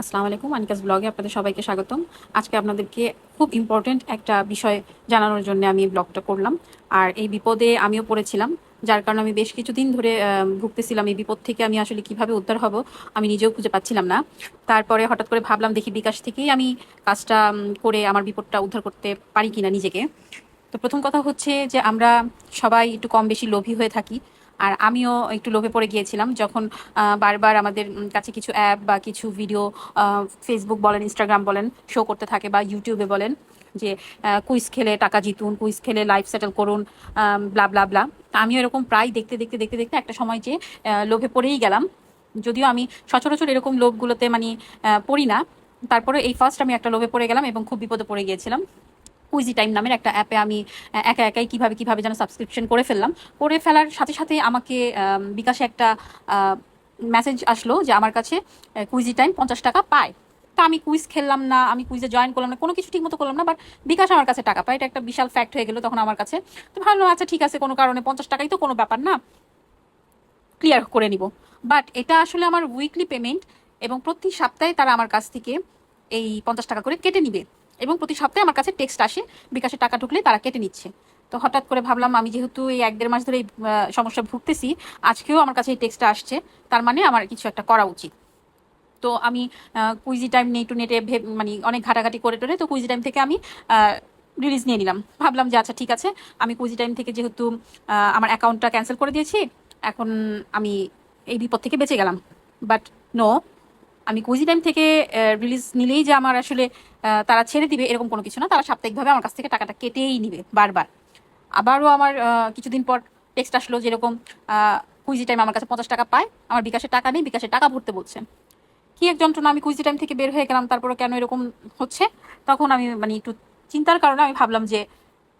আসসালামু আলাইকুম, আনিকাস ব্লগে আপনাদের সবাইকে স্বাগতম। আজকে আপনাদেরকে খুব ইম্পর্টেন্ট একটা বিষয় জানানোর জন্য আমি ব্লগটা করলাম। আর এই বিপদে আমিও পড়েছিলাম, যার কারণে আমি বেশ কিছুদিন ধরে ভুগতেছিলাম এই বিপদ থেকে আমি আসলে কীভাবে উদ্ধার হব, আমি নিজেও খুঁজে পাচ্ছিলাম না। তারপরে হঠাৎ করে ভাবলাম, দেখি বিকাশ থেকেই আমি কাজটা করে আমার বিপদটা উদ্ধার করতে পারি কিনা নিজেকে। তো প্রথম কথা হচ্ছে যে আমরা সবাই একটু কম বেশি লোভী হয়ে থাকি। আর আমিও একটু লোভে পড়ে গিয়েছিলাম যখন বারবার আমাদের কাছে কিছু অ্যাপ বা কিছু ভিডিও ফেসবুক বলেন ইনস্টাগ্রাম বলেন শো করতে থাকে বা ইউটিউবে বলেন যে কুইজ খেলে টাকা জিতুন কুইজ খেলে লাইফ সেটেল করুন ব্লা ব্লা ব্লা আমিও এরকম প্রায় দেখতে দেখতে দেখতে দেখতে একটা সময় যে লোভে পড়েই গেলাম। যদিও আমি সচরাচর এরকম লোভগুলোতে মানে পড়ি না। তারপরে এই ফার্স্ট আমি একটা লোভে পড়ে গেলাম এবং খুব বিপদে পড়ে গিয়েছিলাম। কুইজি টাইম নামের একটা অ্যাপে আমি একা একাই কীভাবে কীভাবে যেন সাবস্ক্রিপশন করে ফেললাম। করে ফেলার সাথে সাথে আমাকে বিকাশে একটা মেসেজ আসলো যে আমার কাছে কুইজি টাইম পঞ্চাশ টাকা পায়। তা আমি কুইজ খেললাম না, আমি কুইজে জয়েন করলাম না, কোনো কিছু ঠিক মতো করলাম না বাট বিকাশ আমার কাছে টাকা পায়। এটা একটা বিশাল ফ্যাক্ট হয়ে গেলো তখন আমার কাছে। তো ভাবলাম আচ্ছা ঠিক আছে, কোনো কারণে পঞ্চাশ টাকাই তো কোনো ব্যাপার না। ক্লিয়ার করে নিব। বাট এটা আসলে আমার উইকলি পেমেন্ট এবং প্রতি সপ্তাহে তারা আমার কাছ থেকে এই পঞ্চাশ টাকা করে কেটে নিবে। এবং প্রতি সপ্তাহে আমার কাছে টেক্সট আসে, বিকাশে টাকা ঢুকলে তারা কেটে নিচ্ছে। তো হঠাৎ করে ভাবলাম আমি যেহেতু এই এক দেড় মাস ধরে এই সমস্যা ভুগতেছি, আজকেও আমার কাছে এই টেক্সটটা আসছে। তার মানে আমার কিছু একটা করা উচিত। তো আমি কুইজি টাইম নেই টু নেটে মানে অনেক ঘাটাঘাটি করে টোরে, তো কুইজি টাইম থেকে আমি রিলিজ নিয়ে নিলাম। ভাবলাম যে আচ্ছা ঠিক আছে, আমি কুইজি টাইম থেকে যেহেতু আমার অ্যাকাউন্টটা ক্যান্সেল করে দিয়েছি, এখন আমি এই বিপদ থেকে বেঁচে গেলাম। বাট নো আমি কুইজি টাইম থেকে রিলিজ নিলেই যে আমার আসলে তারা ছেড়ে দিবে এরকম কোনো কিছু না। তারা সাপ্তাহিকভাবে আমার কাছ থেকে টাকাটা কেটেই নিবে বারবার। আবারও আমার কিছুদিন পর টেক্সট আসলো যেরকম কুইজি টাইম আমার কাছে পঞ্চাশ টাকা পায়। আমার বিকাশে টাকা নেই, বিকাশে টাকা ভরতে বলছে। কি এক যন্ত্রণা, আমি কুইজি টাইম থেকে বের হয়ে গেলাম তারপরে কেন এরকম হচ্ছে? তখন আমি মানে একটু চিন্তার কারণে আমি ভাবলাম যে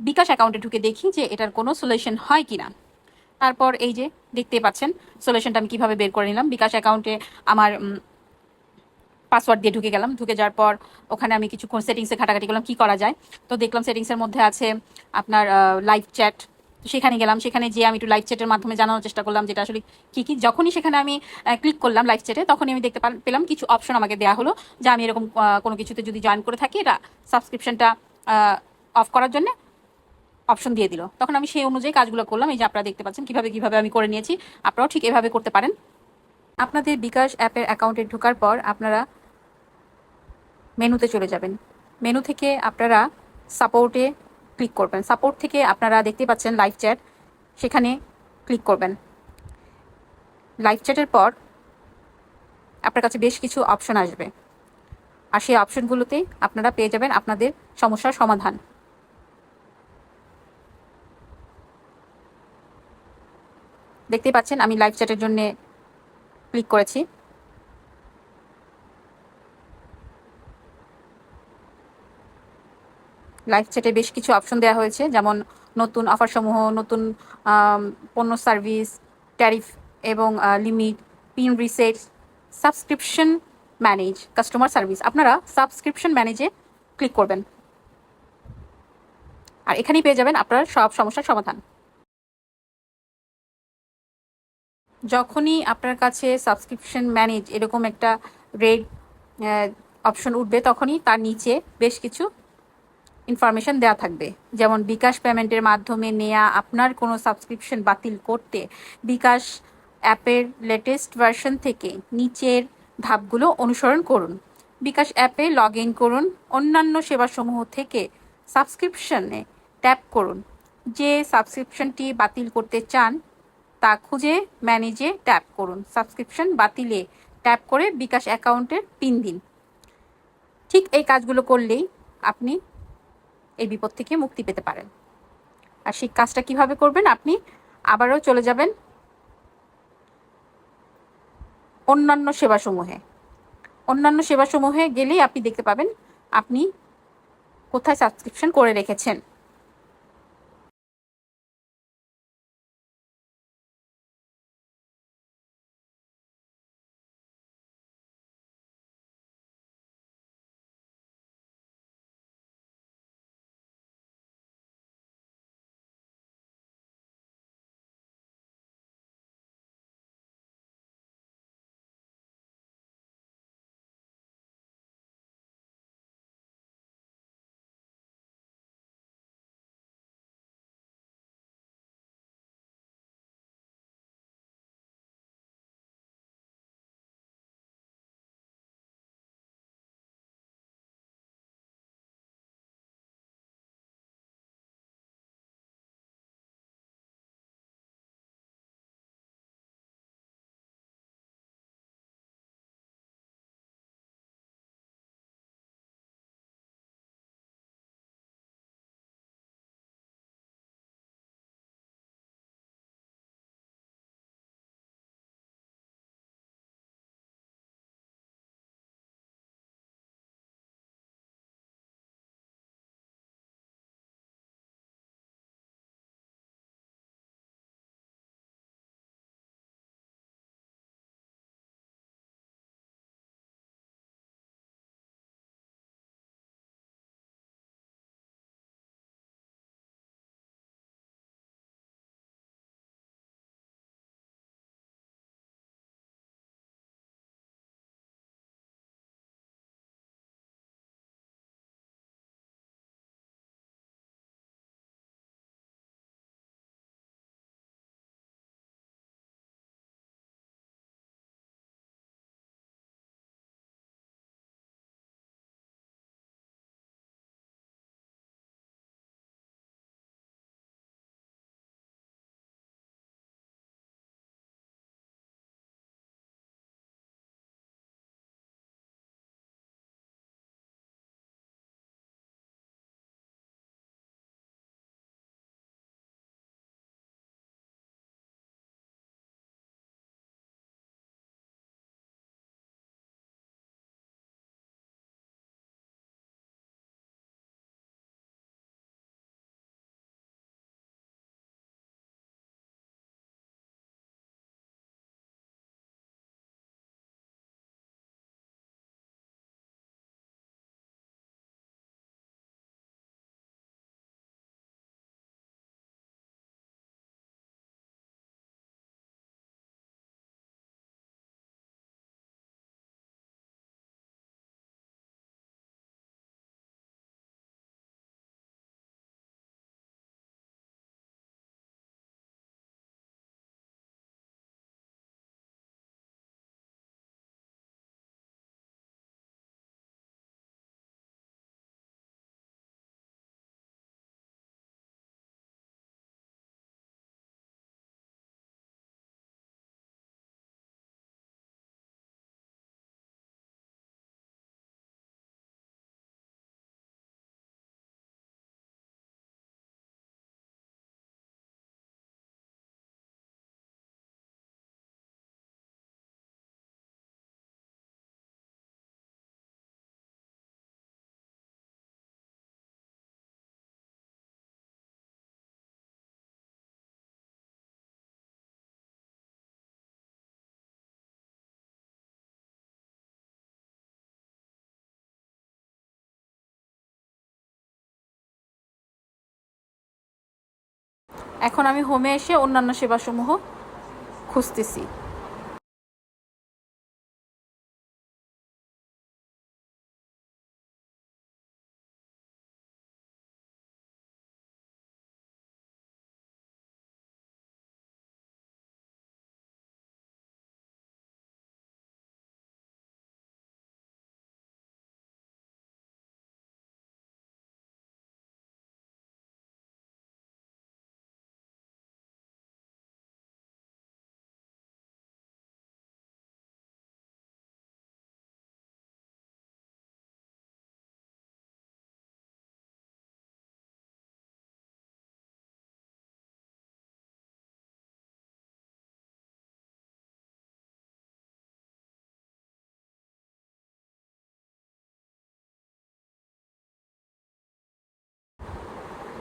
বিকাশ অ্যাকাউন্টে ঢুকে দেখি যে এটার কোনো সলিউশন হয় কিনা। তারপর এই যে দেখতে পাচ্ছেন সলিউশনটা আমি কীভাবে বের করে নিলাম। বিকাশ অ্যাকাউন্টে আমার পাসওয়ার্ড দিয়ে ঢুকে গেলাম। ঢুকে যাওয়ার পর ওখানে আমি কিছু সেটিংসে ঘাটাঘাটি করলাম, কি করা যায়? তো দেখলাম সেটিংসের মধ্যে আছে আপনার লাইভ চ্যাট তো সেখানে গেলাম। সেখানে যে আমি একটু লাইভ চ্যাটের মাধ্যমে জানানোর চেষ্টা করলাম যেটা আসলে কি কি। যখনই সেখানে আমি ক্লিক করলাম লাইভ চ্যাটে তখনই আমি দেখতে পেলাম কিছু অপশন আমাকে দেওয়া হলো, যে আমি এরকম কোনো কিছুতে যদি জয়েন করে থাকি, এটা সাবস্ক্রিপশনটা অফ করার জন্য অপশন দিয়ে দিল। তখন আমি সেই অনুযায়ী কাজগুলো করলাম। এই যে আপনারা দেখতে পাচ্ছেন, কীভাবে কীভাবে আমি করে নিয়েছি, আপনারাও ঠিক এভাবে করতে পারেন। আপনাদের বিকাশ অ্যাপের অ্যাকাউন্টে ঢোকার পর আপনারা মেনুতে চলে যাবেন। মেনু থেকে আপনারা সাপোর্টে ক্লিক করবেন। সাপোর্ট থেকে আপনারা দেখতে পাচ্ছেন লাইভ চ্যাট সেখানে ক্লিক করবেন। লাইভ চ্যাটের পর আপনার কাছে বেশ কিছু অপশন আসবে। আর সেই অপশনগুলোতে আপনারা পেয়ে যাবেন আপনাদের সমস্যার সমাধান। দেখতে পাচ্ছেন আমি লাইভ চ্যাটের জন্য ক্লিক করেছি। লাইভ চ্যাটে বেশ কিছু অপশন দেওয়া হয়েছে, যেমন নতুন অফারসমূহ, নতুন পণ্য সার্ভিস ট্যারিফ এবং limit pin reset subscription manage customer service আপনারা সাবস্ক্রিপশন ম্যানেজে ক্লিক করবেন। আর এখানেই পেয়ে যাবেন আপনার সব সমস্যার সমাধান। যখনই আপনার কাছে সাবস্ক্রিপশন ম্যানেজ এরকম একটা রেড অপশন উঠবে, তখনই তার নিচে বেশ কিছু ইনফরমেশন দেওয়া থাকবে। যেমন বিকাশ পেমেন্টের মাধ্যমে নেয়া আপনার কোনো সাবস্ক্রিপশন বাতিল করতে, বিকাশ অ্যাপের লেটেস্ট ভার্সন থেকে নিচের ধাপগুলো অনুসরণ করুন। বিকাশ অ্যাপে লগ ইন করুন, অন্যান্য সেবাসমূহ থেকে সাবস্ক্রিপশনে ট্যাপ করুন। যে সাবস্ক্রিপশনটি বাতিল করতে চান, তা খুঁজে ম্যানেজে ট্যাপ করুন। সাবস্ক্রিপশন বাতিলে ট্যাপ করে বিকাশ অ্যাকাউন্টের পিন দিন। ঠিক এই কাজগুলো করলেই আপনি এই বিপদ থেকে মুক্তি পেতে পারেন। আর সেই কাজটা কীভাবে করবেন আপনি, আবারও চলে যাবেন অন্যান্য সেবাসমূহে। অন্যান্য সেবাসমূহে গেলেই আপনি দেখতে পাবেন আপনি কোথায় সাবস্ক্রিপশন করে রেখেছেন। এখন আমি হোমে এসে অন্যান্য সেবাসমূহ খুঁজতেছি।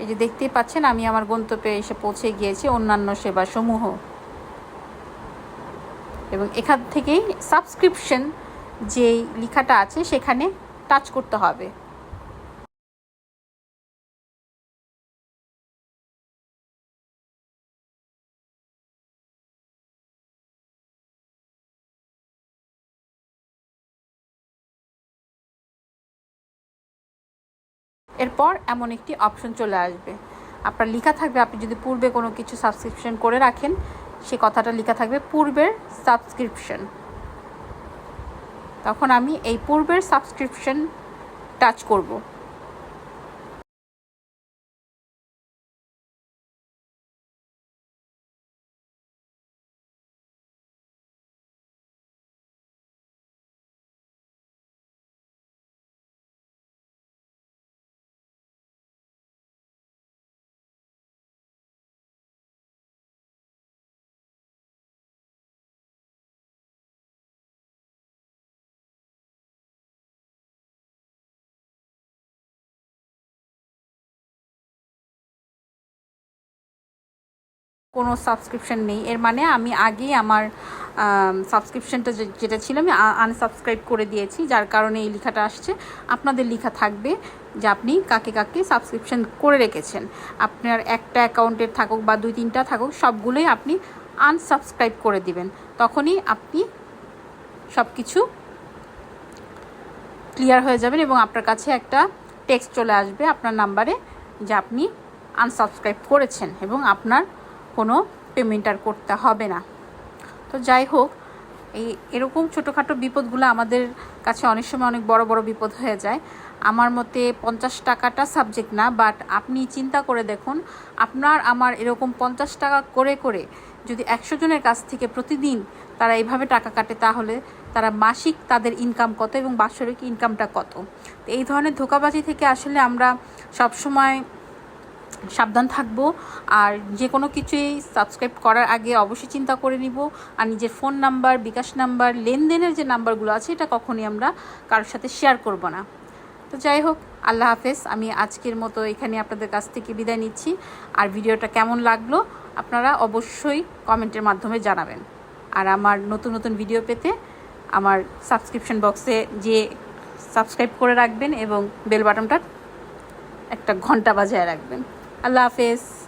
এই যে দেখতেই পাচ্ছেন, আমি আমার গন্তব্যে এসে পৌঁছে গিয়েছি অন্যান্য সেবাসমূহ। এবং এখান থেকেই সাবস্ক্রিপশন যেই লেখাটা আছে, সেখানে টাচ করতে হবে। এরপর এমন একটি অপশন চলে আসবে। আপনার লেখা থাকবে, আপনি যদি পূর্বে কোনো কিছু সাবস্ক্রিপশন করে রাখেন, সে কথাটা লেখা থাকবে পূর্বের সাবস্ক্রিপশন তখন আমি এই পূর্বের সাবস্ক্রিপশন টাচ করব। কোনো সাবস্ক্রিপশন নেই। এর মানে আমি আগেই আমার সাবস্ক্রিপশনটা যেটা ছিল আমি আনসাবস্ক্রাইব করে দিয়েছি, যার কারণে এই লেখাটা আসছে। আপনাদের লেখা থাকবে যে আপনি কাকে কাকে সাবস্ক্রিপশন করে রেখেছেন। আপনার একটা অ্যাকাউন্টের থাকুক বা দুই তিনটা থাকুক, সবগুলোই আপনি আনসাবস্ক্রাইব করে দিবেন। তখনই আপনি সব কিছু ক্লিয়ার হয়ে যাবেন এবং আপনার কাছে একটা টেক্সট চলে আসবে আপনার নাম্বারে যে আপনি আনসাবস্ক্রাইব করেছেন এবং আপনার কোনো পেমেন্ট আর করতে হবে না। তো যাই হোক, এই এরকম ছোটোখাটো বিপদগুলো আমাদের কাছে অনেক সময় অনেক বড় বড় বিপদ হয়ে যায়। আমার মতে পঞ্চাশ টাকাটা সাবজেক্ট না বাট আপনি চিন্তা করে দেখুন, আপনার আমার এরকম পঞ্চাশ টাকা করে করে যদি একশো জনের কাছ থেকে প্রতিদিন তারা এইভাবে টাকা কাটে, তাহলে তারা মাসিক তাদের ইনকাম কত এবং বাৎসরিক ইনকামটা কত? তো এই ধরনের ধোকাবাজি থেকে আসলে আমরা সবসময় সাবধান থাকব। আর যে কোনো কিছুই সাবস্ক্রাইব করার আগে অবশ্যই চিন্তা করে নিব। আর নিজের ফোন নাম্বার বিকাশ নাম্বার লেনদেনের যে নাম্বারগুলো আছে, এটা কখনই আমরা কারোর সাথে শেয়ার করব না। তো যাই হোক, আল্লাহ হাফেজ। আমি আজকের মতো এখানে আপনাদের কাছ থেকে বিদায় নিচ্ছি। আর ভিডিওটা কেমন লাগল, আপনারা অবশ্যই কমেন্টের মাধ্যমে জানাবেন। আর আমার নতুন নতুন ভিডিও পেতে আমার সাবস্ক্রিপশন বক্সে যে সাবস্ক্রাইব করে রাখবেন এবং বেল বাটনটা একটা ঘণ্টা বাজায় রাখবেন। আল্লাহ হাফেজ